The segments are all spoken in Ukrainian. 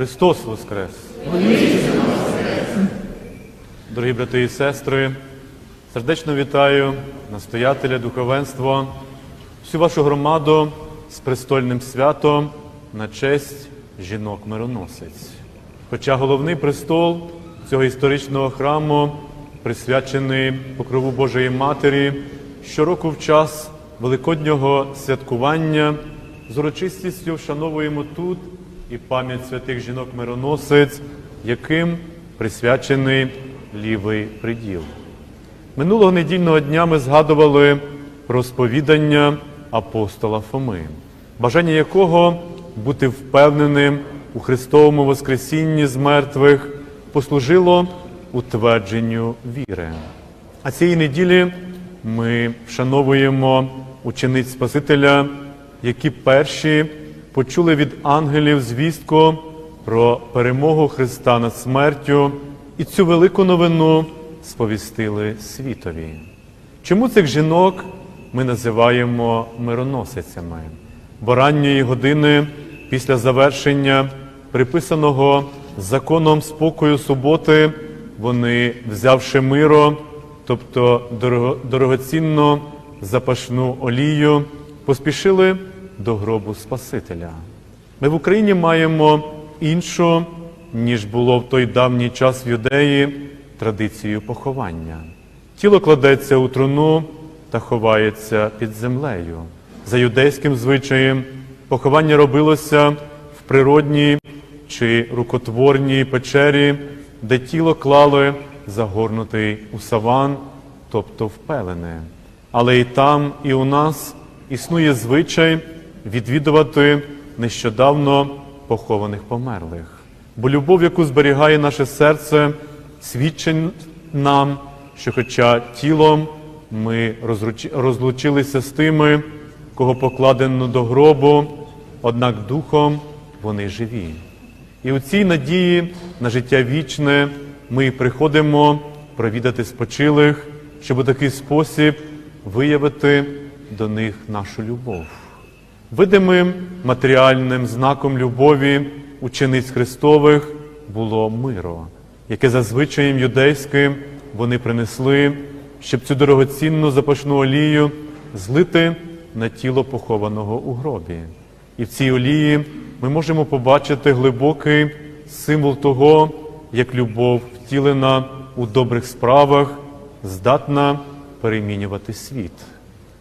Христос Воскрес! Дорогі брати і сестри, сердечно вітаю настоятеля духовенства, всю вашу громаду з престольним святом на честь жінок-мироносець. Хоча головний престол цього історичного храму присвячений покрову Божої Матері, щороку в час Великоднього святкування з урочистістю вшановуємо тут і пам'ять святих жінок-мироносець, яким присвячений лівий приділ. Минулого недільного дня ми згадували про сповідання апостола Фоми, бажання якого бути впевненим у Христовому Воскресінні з мертвих послужило утвердженню віри. А цієї неділі ми вшановуємо учениць Спасителя, які перші почули від ангелів звістку про перемогу Христа над смертю і цю велику новину сповістили світові. Чому цих жінок ми називаємо мироносицями? Бо ранньої години після завершення приписаного законом спокою суботи вони, взявши миро, тобто дорого- дорогоцінну запашну олію, поспішили до гробу Спасителя. Ми в Україні маємо іншу, ніж було в той давній час в юдеї, традицію поховання. Тіло кладеться у труну та ховається під землею. За юдейським звичаєм поховання робилося в природній чи рукотворній печері, де тіло клали загорнутий у саван, тобто в пелене. Але і там, і у нас існує звичай відвідувати нещодавно похованих померлих. Бо любов, яку зберігає наше серце, свідчить нам, що, хоча тілом ми розлучилися з тими, кого покладено до гробу, однак духом вони живі. І у цій надії на життя вічне ми приходимо провідати спочилих, щоб у такий спосіб виявити до них нашу любов. Видимим матеріальним знаком любові учениць Христових було миро, яке за звичаєм юдейським вони принесли, щоб цю дорогоцінну запашну олію злити на тіло похованого у гробі. І в цій олії ми можемо побачити глибокий символ того, як любов втілена у добрих справах, здатна перемінювати світ.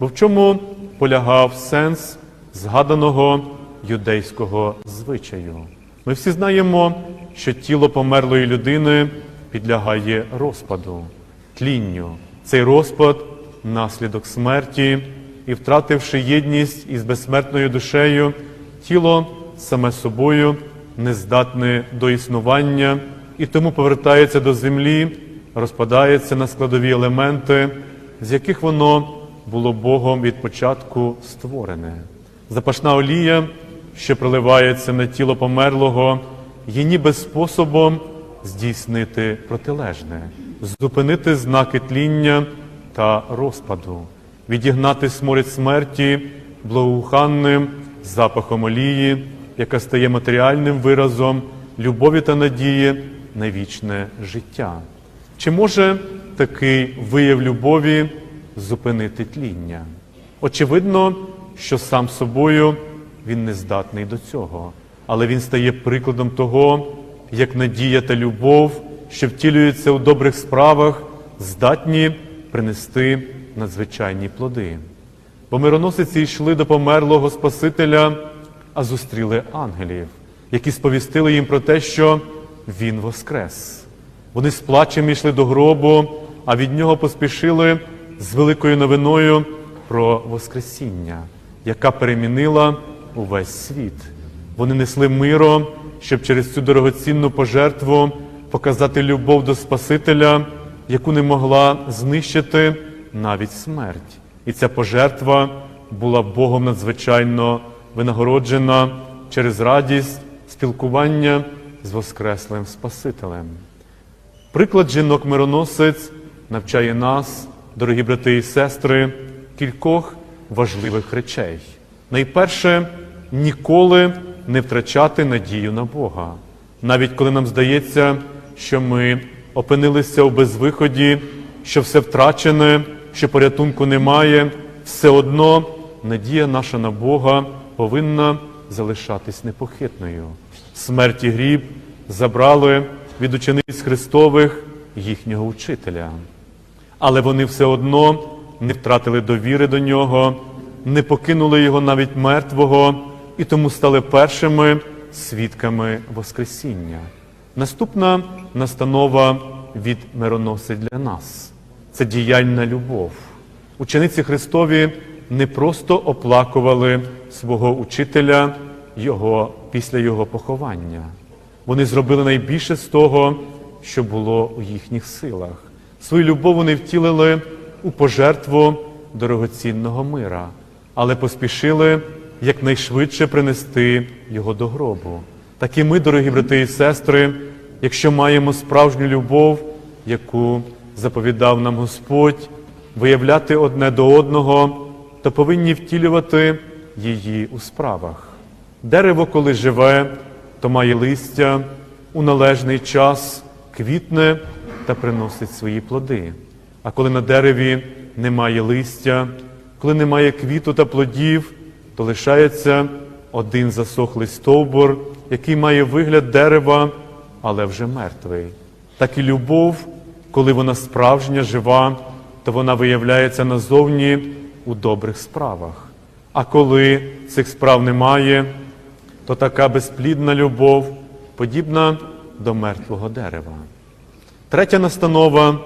Бо в чому полягав сенс згаданого юдейського звичаю? Ми всі знаємо, що тіло померлої людини підлягає розпаду, тлінню. Цей розпад наслідок смерті, і, втративши єдність із безсмертною душею, тіло саме собою не здатне до існування і тому повертається до землі, розпадається на складові елементи, з яких воно було Богом від початку створене. Запашна олія, що проливається на тіло померлого, є ніби способом здійснити протилежне, зупинити знаки тління та розпаду, відігнати сморід смерті благоуханним запахом олії, яка стає матеріальним виразом любові та надії на вічне життя. Чи може такий вияв любові зупинити тління? Очевидно, що сам собою він не здатний до цього, але він стає прикладом того, як надія та любов, що втілюються у добрих справах, здатні принести надзвичайні плоди. Бо мироносиці йшли до померлого Спасителя, а зустріли ангелів, які сповістили їм про те, що Він воскрес. Вони з плачем йшли до гробу, а від нього поспішили з великою новиною про Воскресіння, яка перемінила увесь світ. Вони несли миро, щоб через цю дорогоцінну пожертву показати любов до Спасителя, яку не могла знищити навіть смерть. І ця пожертва була Богом надзвичайно винагороджена через радість спілкування з Воскреслим Спасителем. Приклад жінок-мироносець навчає нас, дорогі брати і сестри, кількох важливих речей. Найперше, ніколи не втрачати надію на Бога. навіть коли нам здається, що ми опинилися у безвиході, що все втрачене, що порятунку немає, все одно надія наша на Бога повинна залишатись непохитною. Смерть і гріб забрали від учениць Христових їхнього учителя. Але вони все одно не втратили довіри до нього, не покинули його навіть мертвого, і тому стали першими свідками Воскресіння. Наступна настанова від мироносить для нас це діяльна любов. Учениці Христові не просто оплакували свого учителя його, після його поховання. Вони зробили найбільше з того, що було у їхніх силах. Свою любов вони втілили у пожертву дорогоцінного мира, але поспішили якнайшвидше принести його до гробу. Так і ми, дорогі брати і сестри, якщо маємо справжню любов, яку заповідав нам Господь, виявляти одне до одного, то повинні втілювати її у справах. Дерево, коли живе, то має листя у належний час, квітне та приносить свої плоди. А коли на дереві немає листя, коли немає квіту та плодів, то лишається один засохлий стовбур, який має вигляд дерева, але вже мертвий. Так і любов, коли вона справжня, жива, то вона виявляється назовні у добрих справах. А коли цих справ немає, то така безплідна любов подібна до мертвого дерева. Третя настанова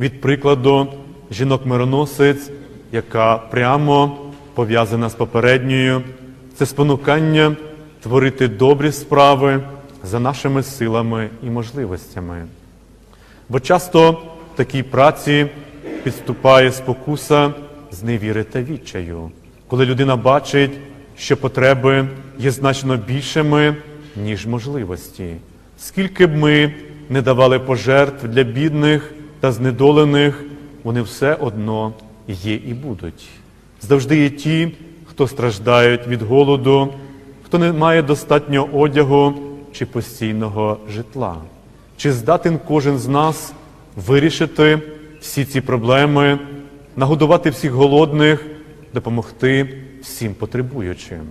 від прикладу жінок-мироносець, яка прямо пов'язана з попередньою, це спонукання творити добрі справи за нашими силами і можливостями. Бо часто в такій праці підступає спокуса з невіри та відчаю, коли людина бачить, що потреби є значно більшими, ніж можливості. Скільки б ми не давали пожертв для бідних та знедолених, вони все одно є і будуть. Завжди є ті, хто страждають від голоду, хто не має достатньо одягу чи постійного житла. Чи здатен кожен з нас вирішити всі ці проблеми, нагодувати всіх голодних, допомогти всім потребуючим?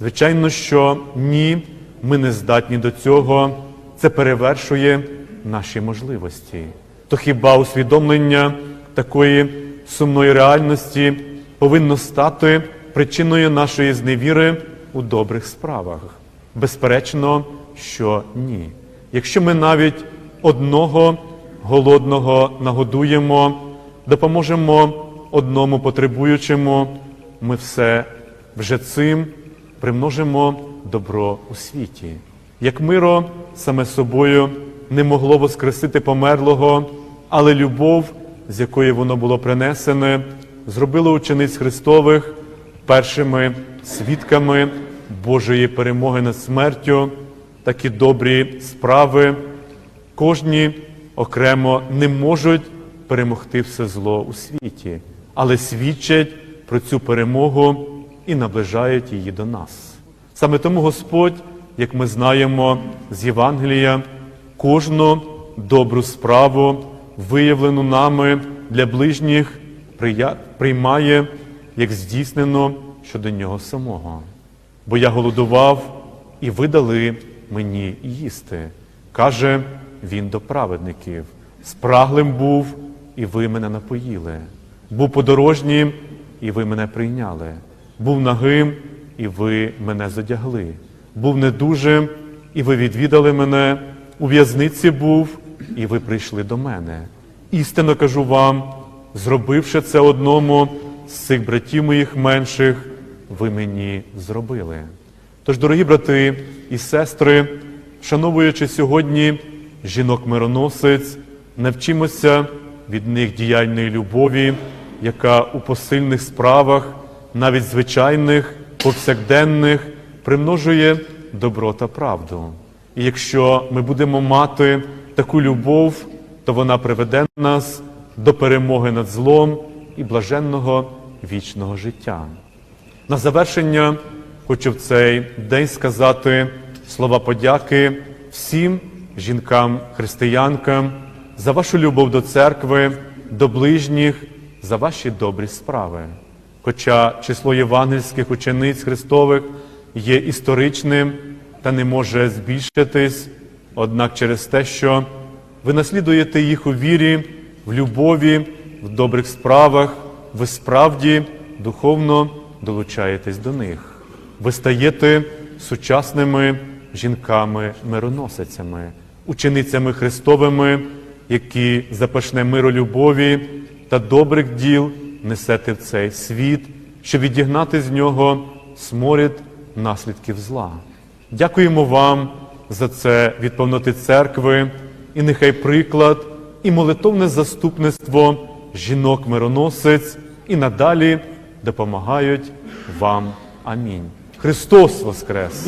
Звичайно, що ні, ми не здатні до цього. Це перевершує наші можливості. То хіба усвідомлення такої сумної реальності повинно стати причиною нашої зневіри у добрих справах? Безперечно, що ні. Якщо ми навіть одного голодного нагодуємо, допоможемо одному потребуючому, ми все вже цим примножимо добро у світі. Як миро саме собою не могло воскресити померлого, але любов, з якої воно було принесене, зробило учениць Христових першими свідками Божої перемоги над смертю, такі добрі справи, кожні окремо не можуть перемогти все зло у світі, але свідчать про цю перемогу і наближають її до нас. Саме тому Господь, як ми знаємо з Євангелія, кожну добру справу, виявлену нами для ближніх, приймає як здійснено щодо нього самого. Бо я голодував, і ви дали мені їсти, каже він до праведників. Спраглим був, і ви мене напоїли. Був подорожнім, і ви мене прийняли. Був нагим, і ви мене задягли. Був недужим, і ви відвідали мене. У в'язниці був, і ви прийшли до мене. Істинно кажу вам, зробивши це одному з цих братів моїх менших, ви мені зробили. Тож, дорогі брати і сестри, вшановуючи сьогодні жінок-мироносець, навчимося від них діяльної любові, яка у посильних справах, навіть звичайних, повсякденних, примножує добро та правду. І якщо ми будемо мати таку любов, то вона приведе нас до перемоги над злом і блаженного вічного життя. На завершення хочу в цей день сказати слова подяки всім жінкам-християнкам за вашу любов до церкви, до ближніх, за ваші добрі справи. Хоча число євангельських учениць Христових є історичним та не може збільшитись, однак через те, що ви наслідуєте їх у вірі, в любові, в добрих справах, ви справді духовно долучаєтесь до них. Ви стаєте сучасними жінками-мироносицями, ученицями Христовими, які запашне миролюбові та добрих діл несете в цей світ, щоб відігнати з нього сморід наслідків зла. Дякуємо вам за це від повноти церкви, і нехай приклад і молитовне заступництво жінок-мироносець і надалі допомагають вам. Амінь. Христос Воскрес!